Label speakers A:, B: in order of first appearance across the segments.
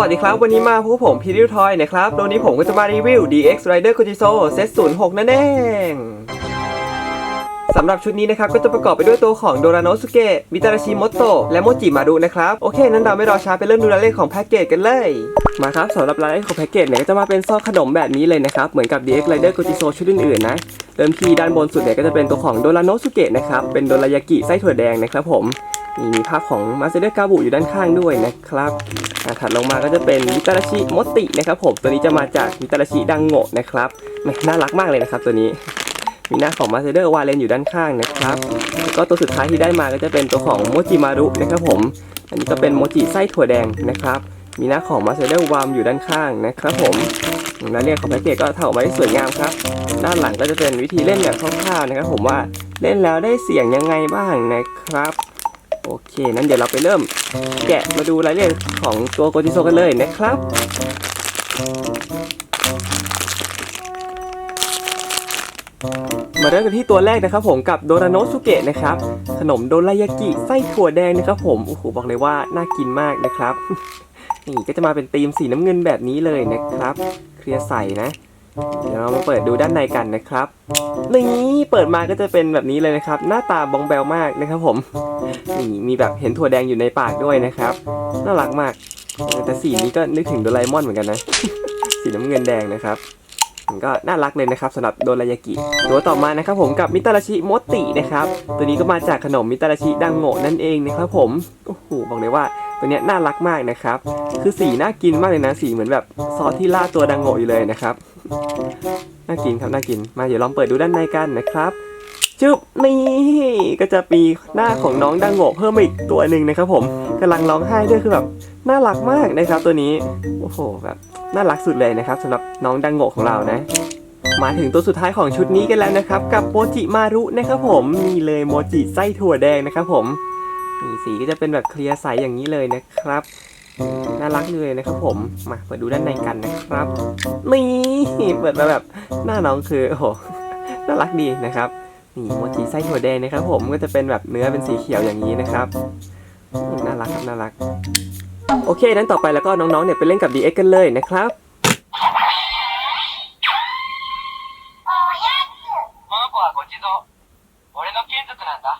A: วัสดีครับ วันนี้มาพบผมพีริวทอยนะครับวันนี้ผมก็จะมารีวิว DX Rider k o j i s o เซต06 นั่นเองสำหรับชุดนี้นะครับก็จะประกอบไปด้วยตัวของโดราโนสุเกะมิตาราชิโมโตะและโมจิมารุนะครับ โอเคนั้นเราไม่รอช้าไปเริ่มดูรายละเอียดของแพ็กเกจกันเลย มาครับสำหรับรายละเอียดของแพ็กเกจเนี่ยก็จะมาเป็นซองขนมแบบนี้เลยนะครับ เหมือนกับ DX Rider k o j i s o ชุดอื่นๆนะเริ่มที่ด้านบนสุดเนี่ยก็จะเป็นตัวของโดราโนสุเกะนะครับเป็นโดรายากิไส้ถั่วแดงนะครับผม นี่มีภาพของมาเซเดกาบุอยู่ด้านข้างด้วยนะครับถัดลงมาก็จะเป็นมิตาราชิมตินะครับผมตัวนี้จะมาจากมิตาราชิดังโงะนะครับน่ารักมากเลยนะครับตัวนี้มีหน้าของมาเซเดอร์วาเลนอยู่ด้านข้างนะครับแล้วก็ตัวสุดท้ายที่ได้มาก็จะเป็นตัวของโมจิมารุนะครับผม อันนี้ก็เป็นโมจิไส้ถั่วแดงนะครับ มีหน้าของมาเซเดอร์วามอยู่ด้านข้างนะครับผมรายละเอียดของแพ็กเกจก็ถ่ายออกมาได้สวยงามครับ ด้านหลังก็จะเป็นวิธีเล่นแบบคร่าวๆนะครับ ผมว่าเล่นแล้วได้เสียงยังไงบ้างนะครับ โอเค นั้นเดี๋ยวเราไปเริ่ม แกะมาดูรายละเอียดของตัวโกจิโซกันเลยนะครับ มาเริ่มกันที่ตัวแรกนะครับผมกับโดราโนสุเกะนะครับ ขนมโดรายากิไส้ถั่วแดงนะครับผม โอ้โห บอกเลยว่าน่ากินมากนะครับ นี่ก็จะมาเป็นธีมสีน้ำเงินแบบนี้เลยนะครับ เคลียร์ใสนะ เดี๋ยวเรามาเปิดดูด้านในกันนะครับนี่เปิดมาก็จะเป็นแบบนี้เลยนะครับ หน้าตาบองแบลมากนะครับผมนี่มีแบบเห็นถั่วแดงอยู่ในปากด้วยนะครับ น่ารักมาก แต่สีนี้ก็นึกถึงโดราเอมอนเหมือนกันนะ สีน้ำเงินแดงนะครับมันก็น่ารักเลยนะครับสำหรับโดรายากิตัวต่อมานะครับผมกับมิตาราชิโมตินะครับตัวนี้ก็มาจากขนมมิตาราชิดังโงะนั่นเองนะครับผมโอ้โหบอกเลยว่าตัวนี้น่ารักมากนะครับ คือสีน่ากินมากเลยนะสีเหมือนแบบซอสที่ราตัวดังโงะอยู่เลยนะครับ น่ากินครับน่ากินมาเดี๋ยวลองเปิดดูด้านในกันนะครับจุ๊บนี่ก็จะมีหน้าของน้องดังโงะเพิ่มมาอีกตัวหนึ่งนะครับผมกำลังร้องไห้ด้วยคือแบบน่ารักมากนะครับตัวนี้โอ้โหแบบน่ารักสุดเลยนะครับสำหรับน้องดังโงะของเรานะมาถึงตัวสุดท้ายของชุดนี้กันแล้วนะครับ กับโมจิมารุนะครับผมนี่เลยโมจิไส้ถั่วแดงนะครับผมนี่สีก็จะเป็นแบบเคลียร์ใสอย่างนี้เลยนะครับ น่ารักเลยนะครับผมมาเปิดดูด้านในกันนะครับนี่เปิดมาแบบหน้าน้องคือโอ้โหน่ารักดีนะครับนี่โมจิไส้ถั่วแดงนะครับ ผมก็จะเป็นแบบเนื้อเป็นสีเขียวอย่างนี้นะครับอืมน่ารักครับน่ารัก โอเคนั้นต่อไปแล้วก็น้องๆเนี่ยไปเล่นกับ DX กันเลยนะครับ
B: この子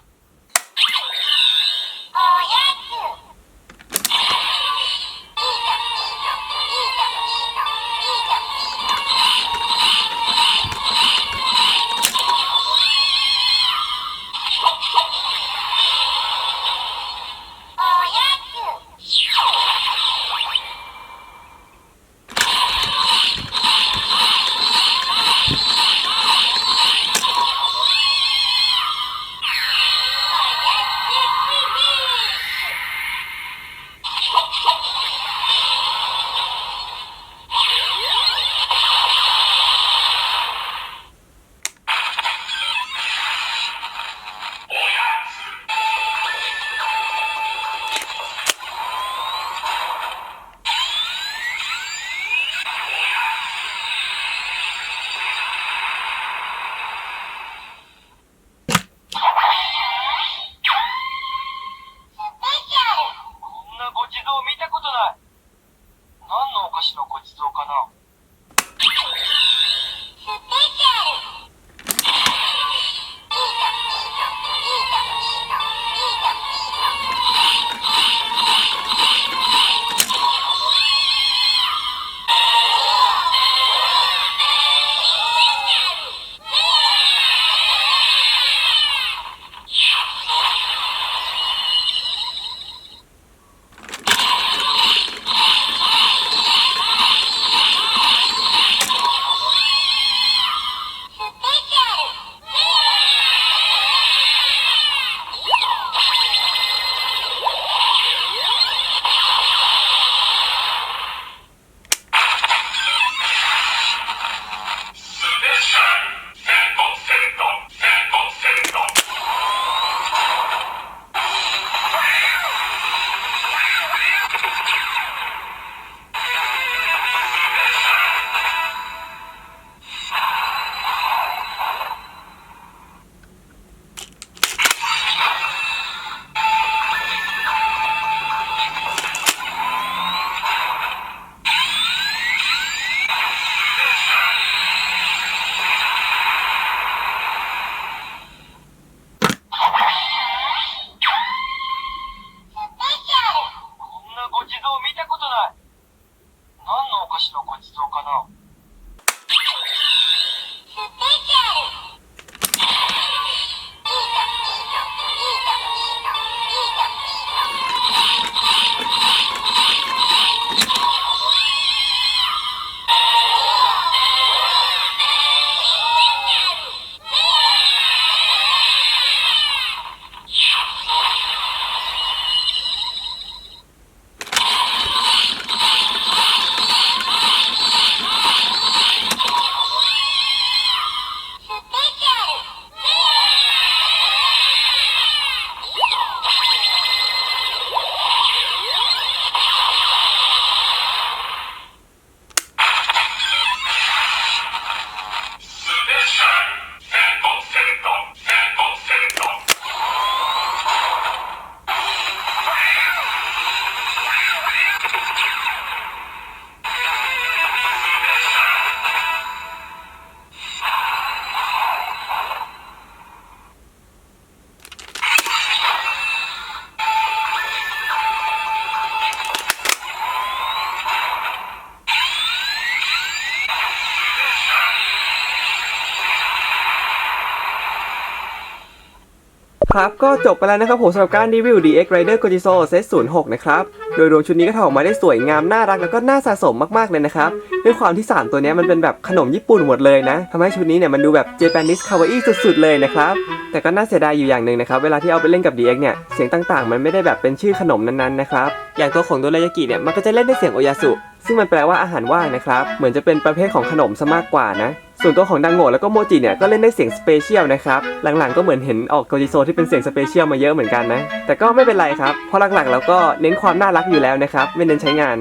A: ครับก็จบไปแล้วนะครับผมสำหรับการรีวิว DX Rider Gojiso Set 06 นะครับ โดยรวมชุดนี้ก็ทำออกมาได้สวยงาม น่ารัก แล้วก็น่าสะสมมากๆเลยนะครับ ด้วยความที่3ตัวนี้มันเป็นแบบขนมญี่ปุ่นหมดเลยนะทำให้ชุดนี้เนี่ยมันดูแบบ Japanese kawaii สุดๆเลยนะครับ แต่ก็น่าเสียดายอยู่อย่างหนึ่งนะครับ เวลาที่เอาไปเล่นกับ DX เนี่ย เสียงต่างๆ มันไม่ได้แบบเป็นชื่อขนมนั้นๆนะครับ อย่างตัวของโดรายากิเนี่ยมันก็จะเล่นได้เสียงโอยาสุซึ่งมันแปลว่าอาหารว่างนะครับ เหมือนจะเป็นประเภทของขนมซะมากกว่านะ ส่วนตัวของดังโง่แล้วก็โมจิเนี่ยก็เล่นได้เสียงสเปเชียลนะครับหลังๆก็เหมือนเห็นออกโกจิโซที่เป็นเสียงสเปเชียลมาเยอะเหมือนกันนะ แต่ก็ไม่เป็นไรครับ เพราะหลักๆเราก็เน้นความน่ารักอยู่แล้วนะครับ ไม่เน้นใช้งาน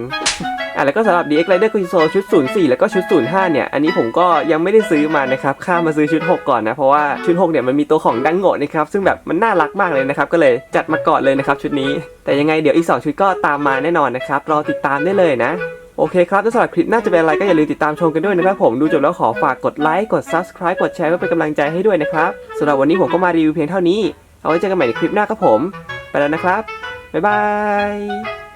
A: อะแล้วก็สำหรับ DX Rider Kujiso ชุด 04 แล้วก็ชุด 05 เนี่ย อันนี้ผมก็ยังไม่ได้ซื้อมานะครับ ข้ามมาซื้อชุด 6 ก่อนนะ เพราะว่าชุด 6 เนี่ยมันมีตัวของดังโง่นะครับ ซึ่งแบบมันน่ารักมากเลยนะครับ ก็เลยจัดมาก่อนเลยนะครับชุดนี้ แต่ยังไงเดี๋ยวอีก 2 ชุดก็ตามมาแน่นอนนะครับ รอติดตามได้เลยนะ โอเคครับถ้าสำหรับคลิปน่าจะเป็นอะไรก็อย่าลืมติดตามชมกันด้วยนะครับผมดูจบแล้วขอฝากกดไลค์กด subscribe กดแชร์เพื่อเป็นกำลังใจให้ด้วยนะครับสำหรับวันนี้ผมก็มารีวิวเพียงเท่านี้ เอาไว้เจอกันใหม่ในคลิปหน้าครับผม ไปแล้วนะครับบ๊ายบาย